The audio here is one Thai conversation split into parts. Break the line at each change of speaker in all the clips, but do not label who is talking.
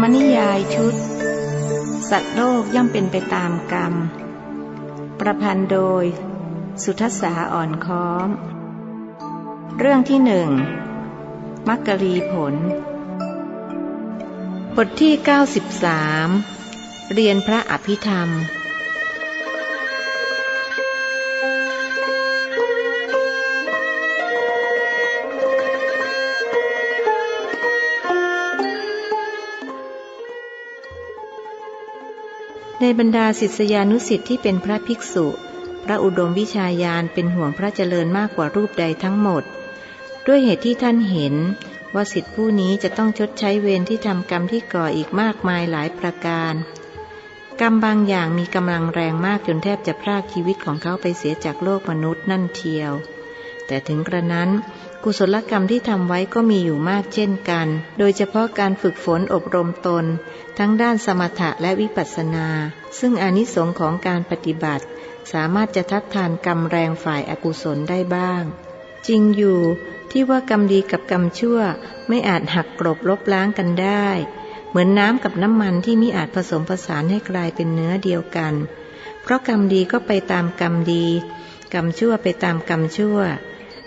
มนิยายชุด สัตว์โลกย่อมเป็นไปตามกรรม ประพันธ์โดย สุทศาอ่อนค้อม เรื่องที่หนึ่งมักกะลีผล บทที่ 93 เรียนพระอภิธรรม ในบรรดาศิษยานุสิ์ที่เป็นพระภิกษุ พระอุดมวิชาญาณเป็นห่วงพระเจริญมากกว่ารูปใดทั้งหมด ด้วยเหตุที่ท่านเห็นว่าสิทธิผู้นี้จะต้องชดใช้เวรที่ทำกรรมที่ก่ออีกมากมายหลายประการ กรรมบางอย่างมีกำลังแรงมากจนแทบจะพรากชีวิตของเขาไปเสียจากโลกมนุษย์นั่นเทียว แต่ถึงกระนั้น กุศลกรรมที่ทำไว้ก็มีอยู่มากเช่นกัน โดยเฉพาะการฝึกฝนอบรมตน ทั้งด้านสมถะและวิปัสสนา ซึ่งอนิสงค์ของการปฏิบัติ สามารถจะทัดทานกรรมแรงฝ่ายอากุศลได้บ้าง จริงอยู่ที่ว่ากรรมดีกับกรรมชั่วไม่อาจหักกลบลบล้างกันได้ เหมือนน้ำกับน้ำมันที่มิอาจผสมผสานให้กลายเป็นเนื้อเดียวกัน เพราะกรรมดีก็ไปตามกรรมดี กรรมชั่วไปตามกรรมชั่ว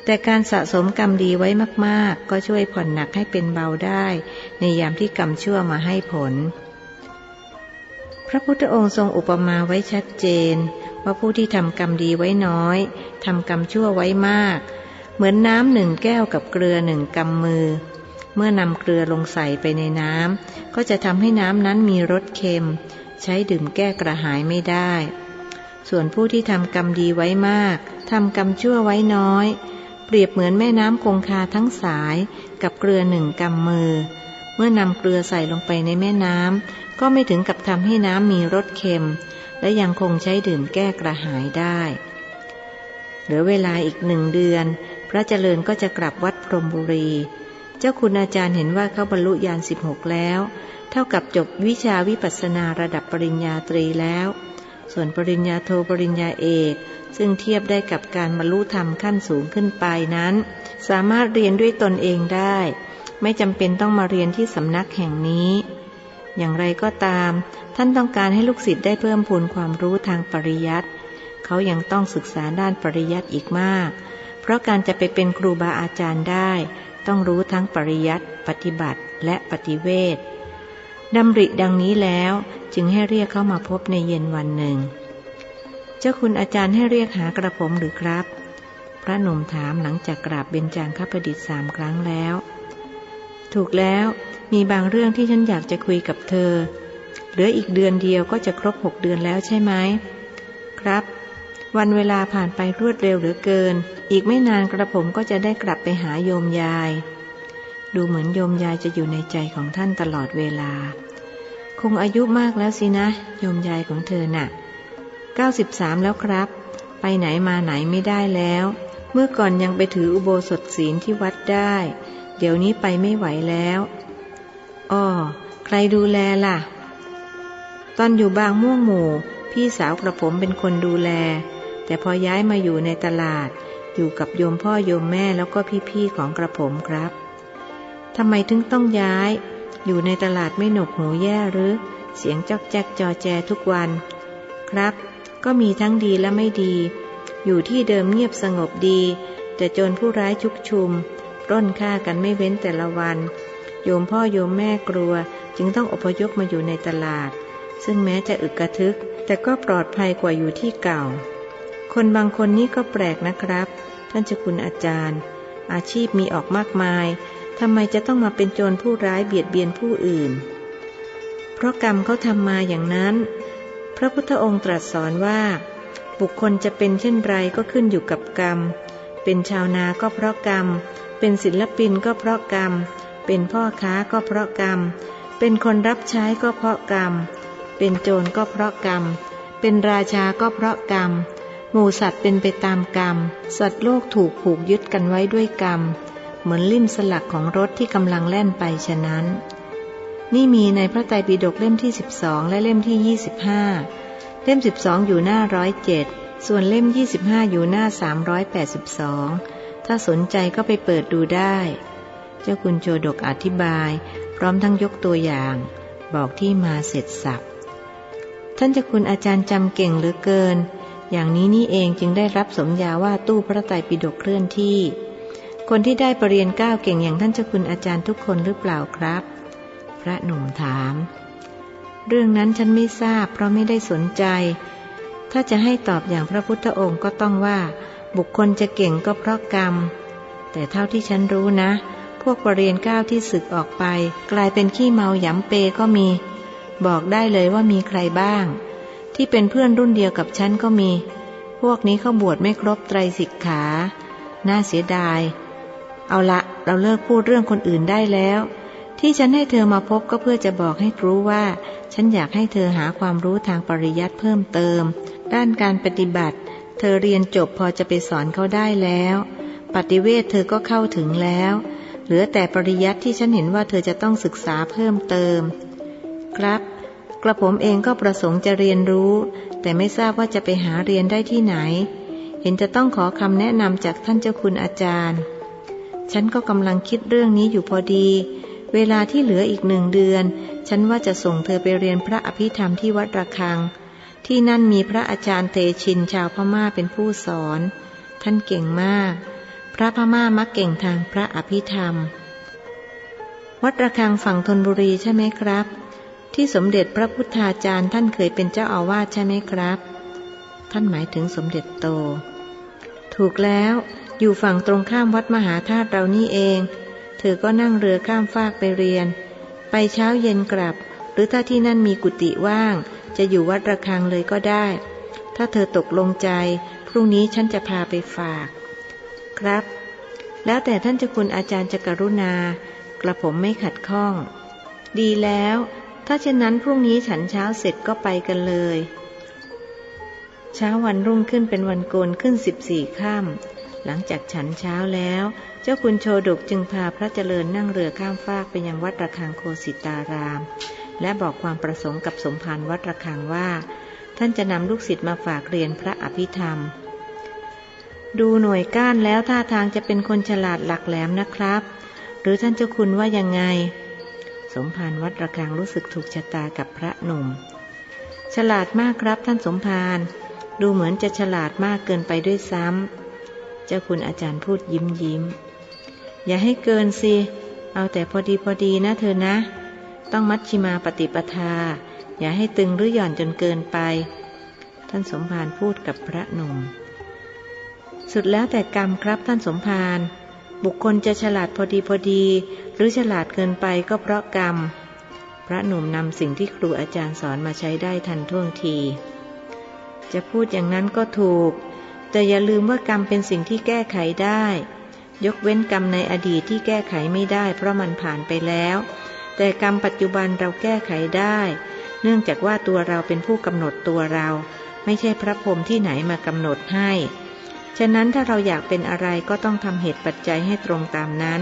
แต่การสะสมกรรมดีไว้มากๆ ก็ช่วยผ่อนหนักให้เป็นเบาได้ ในยามที่กรรมชั่วมาให้ผล พระพุทธองค์ทรงอุปมาไว้ชัดเจน ว่าผู้ที่ทำกรรมดีไว้น้อยทำกรรมชั่วไว้มาก เหมือนน้ำหนึ่งแก้วกับเกลือหนึ่งกำมือ เมื่อนำเกลือลงใส่ไปในน้ำก็จะทำให้น้ำนั้นมีรสเค็ม ใช้ดื่มแก้กระหายไม่ได้ ส่วนผู้ที่ทำกรรมดีไว้มากทำกรรมชั่วไว้น้อย รียบเหมือนแม่น้ำคงคาทั้งสายกับเกลือหนึ่งกำมือ เมื่อนำเกลือใส่ลงไปในแม่น้ำก็ไม่ถึงกับทำให้น้ำมีรสเค็ม และยังคงใช้ดื่มแก้กระหายได้ เหลือเวลาอีกหนึ่งเดือน พระเจริญก็จะกลับวัดพรมบุรี เจ้าคุณอาจารย์เห็นว่าเขาบรรลุญาณสิบหกแล้ว เท่ากับจบวิชาวิปัสสนาระดับปริญญาตรีแล้ว ส่วนปริญญาโทปริญญาเอก ซึ่งเทียบได้กับการบรรลุธรรมขั้นสูงขึ้นไปนั้น สามารถเรียนด้วยตนเองได้ ไม่จำเป็นต้องมาเรียนที่สำนักแห่งนี้ อย่างไรก็ตาม ท่านต้องการให้ลูกศิษย์ได้เพิ่มพูนความรู้ทางปริยัติเขายังต้องศึกษาด้านปริยัติอีกมาก เพราะการจะไปเป็นครูบาอาจารย์ได้ ต้องรู้ทั้งปริยัติปฏิบัติและปฏิเวท ดำริดังนี้แล้วจึงให้เรียกเข้ามาพบในเย็นวันหนึ่ง เจ้าคุณอาจารย์ให้เรียกหากระผมหรือครับ พระหนุ่มถามหลังจากกราบเบญจางคประดิษฐ์สามครั้งแล้ว ถูกแล้วมีบางเรื่องที่ฉันอยากจะคุยกับเธอ เหลืออีกเดือนเดียวก็จะครบหกเดือนแล้วใช่ไหม ครับ วันเวลาผ่านไปรวดเร็วเหลือเกิน อีกไม่นานกระผมก็จะได้กลับไปหาโยมยาย ดูเหมือนโยมยายจะอยู่ในใจของท่านตลอดเวลา คงอายุมากแล้วสินะ โยมยายของเธอน่ะ 93 แล้วครับ ไปไหนมาไหนไม่ได้แล้ว เมื่อก่อนยังไปถืออุโบสถศีลที่วัดได้ เดี๋ยวนี้ไปไม่ไหวแล้วอ้อใครดูแลล่ะ ตอนอยู่บางม่วงหมู่ พี่สาวกระผมเป็นคนดูแล แต่พอย้ายมาอยู่ในตลาด อยู่กับโยมพ่อโยมแม่แล้วก็พี่ๆของกระผมครับทำไมถึงต้องย้าย อยู่ในตลาดไม่หนกหูแย่หรือ เสียงจอกแจ๊กจอแจทุกวัน ครับ ก็มีทั้งดีและไม่ดี อยู่ที่เดิมเงียบสงบดี แต่โจรผู้ร้ายชุกชุมร่นฆ่ากันไม่เว้นแต่ละวัน โยมพ่อโยมแม่กลัว จึงต้องอพยพมาอยู่ในตลาด ซึ่งแม้จะอึกกระทึก แต่ก็ปลอดภัยกว่าอยู่ที่เก่า คนบางคนนี่ก็แปลกนะครับ ท่านเจ้าคุณอาจารย์ อาชีพมีออกมากมาย ทำไมจะต้องมาเป็นโจรผู้ร้ายเบียดเบียนผู้อื่น เพราะกรรมเขาทำมาอย่างนั้น พระพุทธองค์ตรัสสอนว่า บุคคลจะเป็นเช่นไรก็ขึ้นอยู่กับกรรม เป็นชาวนาก็เพราะกรรม เป็นศิลปินก็เพราะกรรม เป็นพ่อค้าก็เพราะกรรม เป็นคนรับใช้ก็เพราะกรรม เป็นโจรก็เพราะกรรม เป็นราชาก็เพราะกรรม หมู่สัตว์เป็นไปตามกรรม สัตว์โลกถูกผูกยึดกันไว้ด้วยกรรม เหมือนลิ่มสลักของรถที่กำลังแล่นไปฉะนั้น นี่มีในพระไตรปิฎกเล่มที่ 12 และเล่มที่ 25 เล่ม 12 อยู่หน้าร้อยเจ็ดส่วนเล่ม 25 อยู่หน้า 382 ถ้าสนใจก็ไปเปิดดูได้ เจ้าคุณโจดกอธิบาย พร้อมทั้งยกตัวอย่าง บอกที่มาเสร็จสับท่านเจ้าคุณอาจารย์จำเก่งเหลือเกิน อย่างนี้นี่เองจึงได้รับสมญาว่าตู้พระไตรปิฎกเคลื่อนที่ คนที่ได้ปรริญญาเก้าเก่งอย่างท่านเจ้าคุณอาจารย์ทุกคนหรือเปล่าครับ พระหนุ่มถาม เรื่องนั้นฉันไม่ทราบ เพราะไม่ได้สนใจ ถ้าจะให้ตอบอย่างพระพุทธองค์ก็ต้องว่า บุคคลจะเก่งก็เพราะกรรม แต่เท่าที่ฉันรู้นะ พวกปรริญญาเก้าที่ศึกออกไป กลายเป็นขี้เมาหยำเปก็มี บอกได้เลยว่ามีใครบ้าง ที่เป็นเพื่อนรุ่นเดียวกับฉันก็มี พวกนี้เขาบวชไม่ครบไตรสิกขา น่าเสียดาย เอาละเราเลิกพูดเรื่องคนอื่นได้แล้ว ที่ฉันให้เธอมาพบก็เพื่อจะบอกให้รู้ว่า ฉันอยากให้เธอหาความรู้ทางปริยัติเพิ่มเติม ด้านการปฏิบัติ เธอเรียนจบพอจะไปสอนเขาได้แล้ว ปฏิเวทเธอก็เข้าถึงแล้ว เหลือแต่ปริยัติที่ฉันเห็นว่าเธอจะต้องศึกษาเพิ่มเติม ครับ กระผมเองก็ประสงค์จะเรียนรู้ แต่ไม่ทราบว่าจะไปหาเรียนได้ที่ไหน เห็นจะต้องขอคำแนะนำจากท่านเจ้าคุณอาจารย์ ฉันก็กำลังคิดเรื่องนี้อยู่พอดี เวลาที่เหลืออีกหนึ่งเดือน ฉันว่าจะส่งเธอไปเรียนพระอภิธรรมที่วัดระฆัง ที่นั่นมีพระอาจารย์เตชินชาวพม่าเป็นผู้สอน ท่านเก่งมาก พระพม่ามักเก่งทางพระอภิธรรม วัดระฆังฝั่งธนบุรีใช่ไหมครับ ที่สมเด็จพระพุทธาจารย์ท่านเคยเป็นเจ้าอาวาสใช่ไหมครับ ท่านหมายถึงสมเด็จโต ถูกแล้ว อยู่ฝั่งตรงข้ามวัดมหาธาตุเรานี่เอง เธอก็นั่งเรือข้ามฟากไปเรียน ไปเช้าเย็นกลับ หรือถ้าที่นั่นมีกุฏิว่าง จะอยู่วัดระฆังเลยก็ได้ ถ้าเธอตกลงใจ พรุ่งนี้ฉันจะพาไปฝาก ครับ แล้วแต่ท่านเจ้าคุณอาจารย์จะกรุณา กระผมไม่ขัดข้อง ดีแล้ว ถ้าเช่นนั้นพรุ่งนี้ฉันเช้าเสร็จก็ไปกันเลยเช้าวันรุ่งขึ้นเป็นวันโกนขึ้นสิบสี่ค่ำ หลังจากฉันเช้าแล้ว เจ้าคุณโชดกจึงพาพระเจริญนั่งเรือข้ามฟากไปยังวัดระฆังโคสิตาราม และบอกความประสงค์กับสมภารวัดระฆังว่า ท่านจะนำลูกศิษย์มาฝากเรียนพระอภิธรรม ดูหน่วยก้านแล้วท่าทางจะเป็นคนฉลาดหลักแหลมนะครับ หรือท่านเจ้าคุณว่ายังไง สมภารวัดระฆังรู้สึกถูกชะตากับพระหนุ่ม ฉลาดมากครับท่านสมภารดูเหมือนจะฉลาดมากเกินไปด้วยซ้ำ เจ้าคุณอาจารย์พูดยิ้มยิ้ม อย่าให้เกินสิ เอาแต่พอดีพอดีนะเธอนะ ต้องมัชชิมาปฏิปทา อย่าให้ตึงหรือหย่อนจนเกินไป ท่านสมภารพูดกับพระหนุ่ม สุดแล้วแต่กรรมครับท่านสมภาร บุคคลจะฉลาดพอดีพอดี หรือฉลาดเกินไปก็เพราะกรรม พระหนุ่มนำสิ่งที่ครูอาจารย์สอนมาใช้ได้ทันท่วงที จะพูดอย่างนั้นก็ถูก แต่อย่าลืมว่ากรรมเป็นสิ่งที่แก้ไขได้ ยกเว้นกรรมในอดีตที่แก้ไขไม่ได้ เพราะมันผ่านไปแล้ว แต่กรรมปัจจุบันเราแก้ไขได้ เนื่องจากว่าตัวเราเป็นผู้กำหนดตัวเรา ไม่ใช่พระพรหมที่ไหนมากำหนดให้ ฉะนั้นถ้าเราอยากเป็นอะไรก็ต้องทำเหตุปัจจัยให้ตรงตามนั้น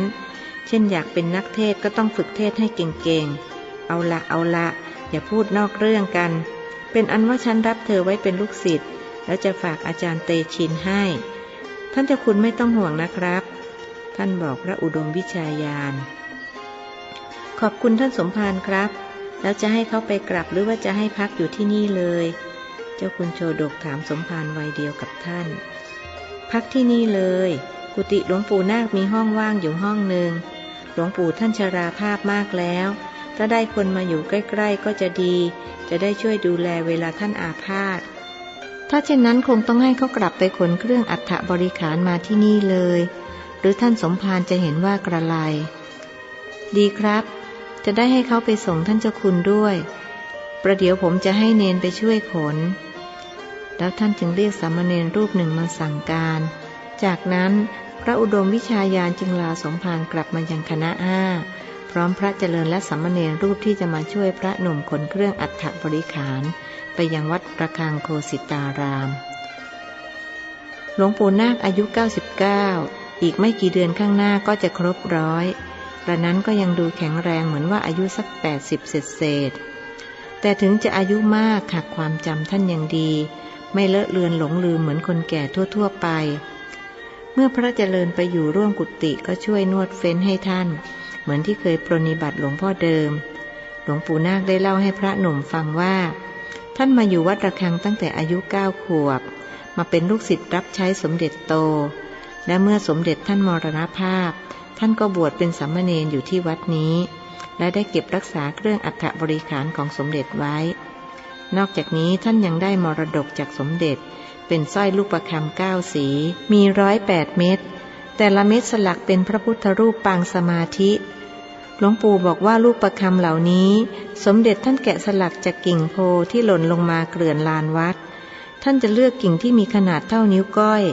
เช่นอยากเป็นนักเทศก็ต้องฝึกเทศให้เก่งๆ เอาละเอาละอย่าพูดนอกเรื่องกัน เป็นอันว่าฉันรับเธอไว้เป็นลูกศิษย์ แล้วจะฝากอาจารย์เตชินให้ ท่านเจ้าคุณไม่ต้องห่วงนะครับ ท่านบอกพระอุดมวิชายาน ขอบคุณท่านสมภารครับ แล้วจะให้เขาไปกลับหรือว่าจะให้พักอยู่ที่นี่เลย เจ้าคุณโชดกถามสมภารวัยเดียวกับท่าน พักที่นี่เลย กุฏิหลวงปู่นาคมีห้องว่างอยู่ห้องหนึ่งหลวงปู่ท่านชราภาพมากแล้ว ถ้าได้คนมาอยู่ใกล้ ๆ ก็จะดี จะได้ช่วยดูแลเวลาท่านอาพาธ ถ้าเช่นนั้นคงต้องให้เขากลับไปขนเครื่องอัฐบริขารมาที่นี่เลย หรือท่านสมภารจะเห็นว่ากระไรดีครับ จะได้ให้เขาไปส่งท่านเจ้าคุณด้วย ประเดี๋ยวผมจะให้เนนไปช่วยขน แล้วท่านจึงเรียกสามเณรรูปหนึ่งมาสั่งการ จากนั้นพระอุดมวิชายานจึงลาสมภารกลับมายังคณะห้า พร้อมพระเจริญและสามเณรรูปที่จะมาช่วยพระหนุ่มขนเครื่องอัฐบริขาร ไปยังวัดระฆังโคสิตาราม หลวงปู่นาคอายุ 99 อีกไม่กี่เดือนข้างหน้าก็จะครบร้อยกระนั้นก็ยังดูแข็งแรงเหมือนว่าอายุสัก 80 เศษเศษ แต่ถึงจะอายุมากหากความจำท่านยังดี ไม่เลอะเลือนหลงลืมเหมือนคนแก่ทั่ว ๆ ไป เมื่อพระเจริญไปอยู่ร่วมกุฏิก็ช่วยนวดเฟ้นให้ท่าน เหมือนที่เคยปรนิบัติหลวงพ่อเดิม หลวงปู่นาคได้เล่าให้พระหนุ่มฟังว่า ท่านมาอยู่วัดระฆังตั้งแต่อายุเก้าขวบ มาเป็นลูกศิษย์รับใช้สมเด็จโต และเมื่อสมเด็จท่านมรณภาพ ท่านก็บวชเป็นสามเณรอยู่ที่วัดนี้ และได้เก็บรักษาเครื่องอัฐบริขารของสมเด็จไว้ นอกจากนี้ท่านยังได้มรดกจากสมเด็จ เป็นสร้อยลูกประคำเก้าสี มีร้อยแปดเม็ด แต่ละเม็ดสลักเป็นพระพุทธรูปปางสมาธิ หลวงปู่บอกว่าลูกประคำเหล่านี้ สมเด็จท่านแกะสลักจากกิ่งโพที่หล่นลงมาเกลื่อนลานวัด ท่านจะเลือกกิ่งที่มีขนาดเท่านิ้วก้อย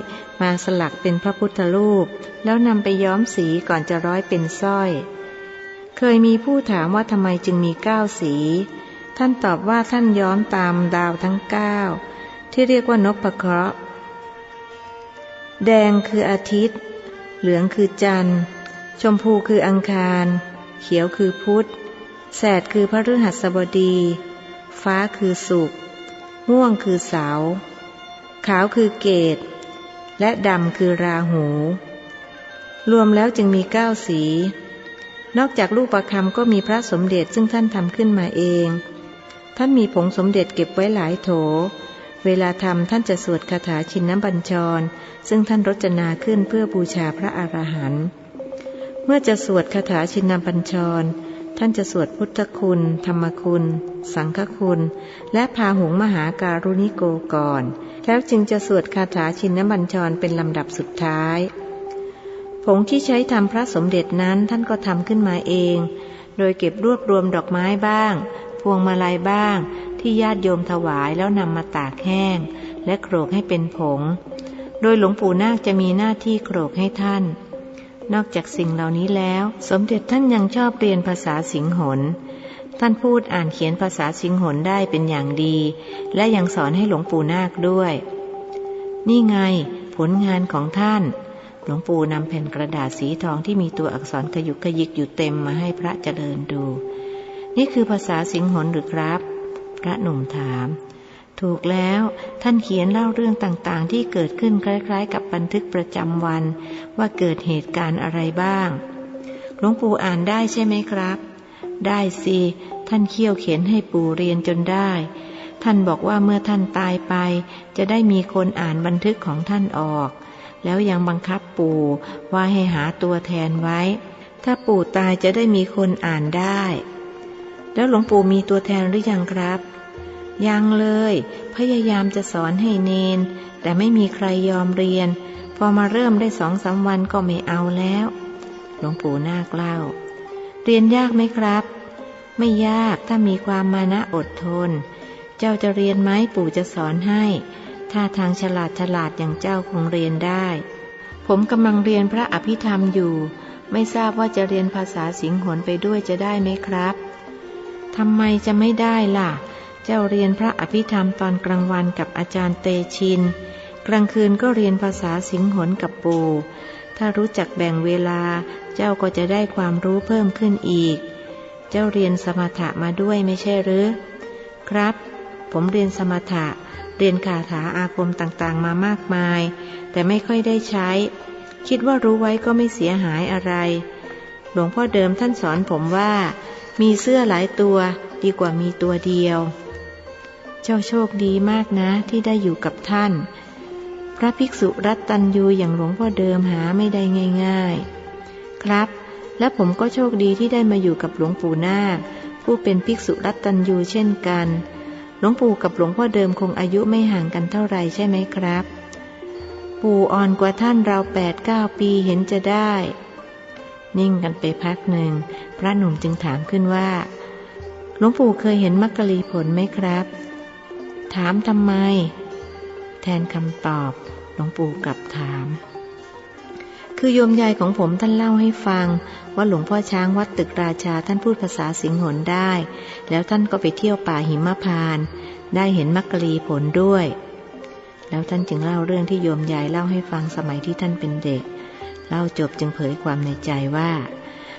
มาสลักเป็นพระพุทธรูป แล้วนำไปย้อมสีก่อนจะร้อยเป็นสร้อย เคยมีผู้ถามว่าทำไมจึงมีเก้าสี ท่านตอบว่าท่านย้อมตามดาวทั้งเก้าที่เรียกว่านพเคราะห์แดงคืออาทิตย์ เหลืองคือจันทร์ ชมพูคืออังคาร เขียวคือพุธ แสดคือพระฤหัสบดี ฟ้าคือศุกม่วงคือเสาร์ขาวคือเกต และดำคือราหู รวมแล้วจึงมีเก้าสี นอกจากลูกประคำก็มีพระสมเด็จซึ่งท่านทำขึ้นมาเอง ท่านมีผงสมเด็จเก็บไว้หลายโถ เวลาทำท่านจะสวดคาถาชินน้ำบัญชร ซึ่งท่านรจนาขึ้นเพื่อบูชาพระอรหันต์เมื่อจะสวดคาถาชินน้ำบัญชร ท่านจะสวดพุทธคุณ ธรรมคุณ สังฆคุณ และพาหุงมหาการุณิโกก่อน แล้วจึงจะสวดคาถาชินน้ำบัญชรเป็นลำดับสุดท้ายผงที่ใช้ทำพระสมเด็จนั้นท่านก็ทำขึ้นมาเอง โดยเก็บรวบรวมดอกไม้บ้าง พวงมาลัยบ้าง ที่ญาติโยมถวายแล้วนำมาตากแห้ง และโขลกให้เป็นผง โดยหลวงปู่นาคจะมีหน้าที่โขลกให้ท่าน นอกจากสิ่งเหล่านี้แล้ว สมเด็จท่านยังชอบเรียนภาษาสิงหนท่านพูดอ่านเขียนภาษาสิงหนได้เป็นอย่างดี และยังสอนให้หลวงปู่นาคด้วย นี่ไง ผลงานของท่าน หลวงปู่นำแผ่นกระดาษสีทองที่มีตัวอักษรขยุกขยิกอยู่เต็มมาให้พระเจริญดู นี่คือภาษาสิงหนหรือครับ พระหนุ่มถาม ถูกแล้วท่านเขียนเล่าเรื่องต่างๆ ที่เกิดขึ้นคล้าย ๆ กับบันทึกประจำวัน ว่าเกิดเหตุการณ์อะไรบ้าง หลวงปู่อ่านได้ใช่ไหมครับ ได้สิ ท่านเคี่ยวเขียนให้ปู่เรียนจนได้ ท่านบอกว่าเมื่อท่านตายไป จะได้มีคนอ่านบันทึกของท่านออก แล้วยังบังคับปู่ว่าให้หาตัวแทนไว้ ถ้าปู่ตายจะได้มีคนอ่านได้ แล้วหลวงปู่มีตัวแทนหรือยังครับ ยังเลย พยายามจะสอนให้เนน แต่ไม่มีใครยอมเรียน พอมาเริ่มได้สองสามวันก็ไม่เอาแล้ว หลวงปู่นาคเล่า เรียนยากไหมครับ ไม่ยากถ้ามีความมานะอดทน เจ้าจะเรียนไหมปู่จะสอนให้ ถ้าทางฉลาดฉลาดอย่างเจ้าคงเรียนได้ ผมกำลังเรียนพระอภิธรรมอยู่ ไม่ทราบว่าจะเรียนภาษาสิงหนไปด้วยจะได้ไหมครับ ทำไมจะไม่ได้ล่ะ เจ้าเรียนพระอภิธรรมตอนกลางวันกับอาจารย์เตชิน กลางคืนก็เรียนภาษาสิงหนกับปู่ ถ้ารู้จักแบ่งเวลา เจ้าก็จะได้ความรู้เพิ่มขึ้นอีก เจ้าเรียนสมถะมาด้วยไม่ใช่หรือ ครับ ผมเรียนสมถะ เรียนคาถาอาคมต่างๆมามากมาย แต่ไม่ค่อยได้ใช้ คิดว่ารู้ไว้ก็ไม่เสียหายอะไร หลวงพ่อเดิมท่านสอนผมว่า มีเสื้อหลายตัวดีกว่ามีตัวเดียว เจ้าโชคดีมากนะที่ได้อยู่กับท่าน พระภิกษุรัตตัญยูอย่างหลวงพ่อเดิมหาไม่ได้ง่าย ๆ ครับ และผมก็โชคดีที่ได้มาอยู่กับหลวงปู่นาคผู้เป็นภิกษุรัตตัญยูเช่นกัน หลวงปู่กับหลวงพ่อเดิมคงอายุไม่ห่างกันเท่าไหร่ใช่ไหมครับ ปู่อ่อนกว่าท่านเราแปดเก้าปีเห็นจะได้ นิ่งกันไปพักหนึ่ง พระหนุ่มจึงถามขึ้นว่า หลวงปู่เคยเห็นมักกะลีผลไหมครับ ถามทำไม แทนคำตอบ หลวงปู่กลับถาม คือโยมยายของผมท่านเล่าให้ฟัง ว่าหลวงพ่อช้างวัดตึกราชาท่านพูดภาษาสิงหนได้ แล้วท่านก็ไปเที่ยวป่าหิมพานได้เห็นมักกะลีผลด้วย แล้วท่านจึงเล่าเรื่องที่โยมยายเล่าให้ฟังสมัยที่ท่านเป็นเด็ก เล่าจบจึงเผยความในใจว่า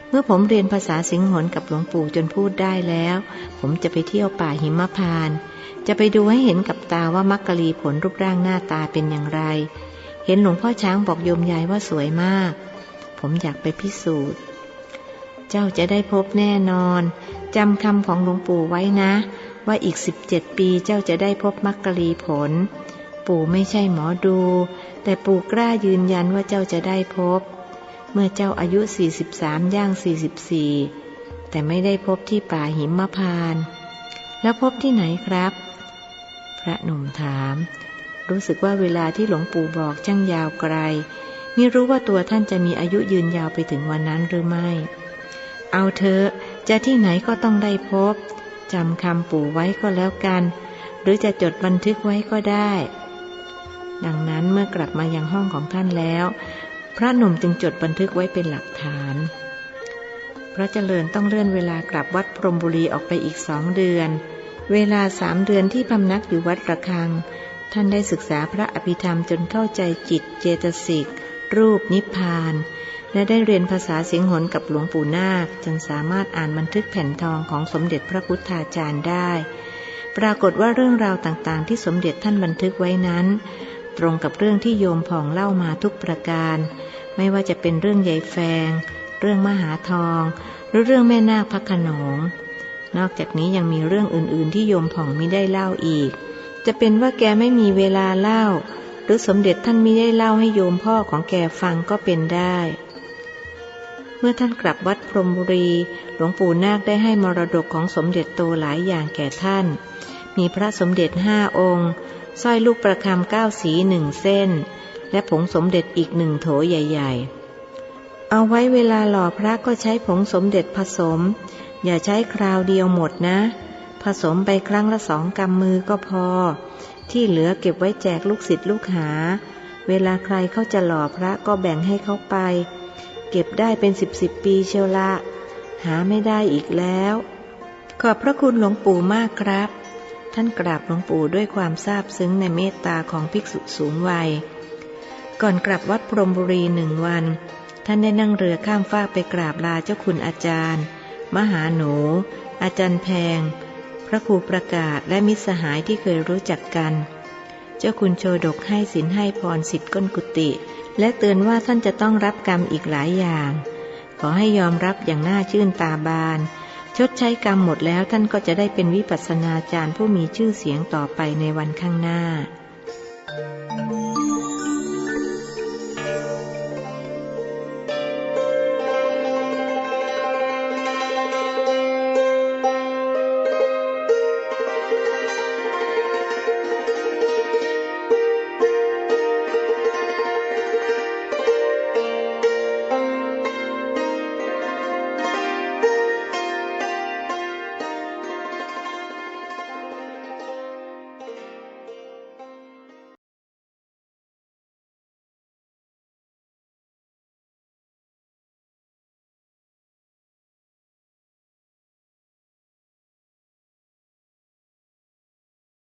เมื่อผมเรียนภาษาสิงหนกับหลวงปู่จนพูดได้แล้ว ผมจะไปเที่ยวป่าหิมพาน จะไปดูให้เห็นกับตาว่ามักกะลีผลรูปร่างหน้าตาเป็นอย่างไร เห็นหลวงพ่อช้างบอกโยมยายว่าสวยมาก ผมอยากไปพิสูจน์ เจ้าจะได้พบแน่นอนจำคำของหลวงปู่ไว้นะ ว่าอีกสิบเจ็ดปีเจ้าจะได้พบมรรคลีผล ปู่ไม่ใช่หมอดู แต่ปู่กล้ายืนยันว่าเจ้าจะได้พบ เมื่อเจ้าอายุ 43 ย่าง 44 แต่ไม่ได้พบที่ป่าหิมพาน แล้วพบที่ไหนครับ พระหนุ่มถาม รู้สึกว่าเวลาที่หลวงปู่บอกช่างยาวไกลไม่รู้ว่าตัวท่านจะมีอายุยืนยาวไปถึงวันนั้นหรือไม่ เอาเถอะจะที่ไหนก็ต้องได้พบจำคำปู่ไว้ก็แล้วกัน หรือจะจดบันทึกไว้ก็ได้ ดังนั้นเมื่อกลับมายังห้องของท่านแล้ว พระหนุ่มจึงจดบันทึกไว้เป็นหลักฐาน พระเจริญต้องเลื่อนเวลากลับวัดพรมบุรีออกไปอีกสองเดือน เวลาสามเดือนที่พำนักอยู่วัดระฆัง ท่านได้ศึกษาพระอภิธรรมจนเข้าใจจิตเจตสิก รูปนิพพาน และได้เรียนภาษาเสียงหนกับหลวงปู่นาคจนสามารถอ่านบันทึกแผ่นทองของสมเด็จพระพุทธาจารย์ได้ ปรากฏว่าเรื่องราวต่างๆ ที่สมเด็จท่านบันทึกไว้นั้น ตรงกับเรื่องที่โยมผ่องเล่ามาทุกประการ ไม่ว่าจะเป็นเรื่องยายแฟง เรื่องมหาทอง หรือเรื่องแม่นาคพระขนง นอกจากนี้ยังมีเรื่องอื่นๆ ที่โยมผ่องไม่ได้เล่าอีก จะเป็นว่าแกไม่มีเวลาเล่า หรือสมเด็จท่านไม่ได้เล่าให้โยมพ่อของแกฟังก็เป็นได้เมื่อท่านกลับวัดพรมบุรี หลวงปู่นาคได้ให้มรดกของสมเด็จโตหลายอย่างแก่ท่าน มีพระสมเด็จห้าองค์ สร้อยลูกประคำเก้าสีหนึ่งเส้น และผงสมเด็จอีกหนึ่งโถใหญ่ๆ เอาไว้เวลาหล่อพระก็ใช้ผงสมเด็จผสม อย่าใช้คราวเดียวหมดนะ ผสมไปครั้งละสองกำมือก็พอ ที่เหลือเก็บไว้แจกลูกศิษย์ลูกหา เวลาใครเขาจะหล่อพระก็แบ่งให้เขาไป เก็บได้เป็นสิบสิบปีเชียวละ หาไม่ได้อีกแล้ว ขอบพระคุณหลวงปู่มากครับ ท่านกราบหลวงปู่ด้วยความซาบซึ้งในเมตตาของภิกษุสูงวัย ก่อนกลับวัดพรมบุรีหนึ่งวัน ท่านได้นั่งเรือข้ามฟากไปกราบลาเจ้าคุณอาจารย์ มหาหนู อาจารย์แพง พระครูประกาศและมิตรสหายที่เคยรู้จักกัน เจ้าคุณโชดกให้สินให้พรสิทธิ์ก้นกุฏิและเตือนว่าท่านจะต้องรับกรรมอีกหลายอย่าง ขอให้ยอมรับอย่างน่าชื่นตาบาน ชดใช้กรรมหมดแล้วท่านก็จะได้เป็นวิปัสสนาจารย์ผู้มีชื่อเสียงต่อไปในวันข้างหน้า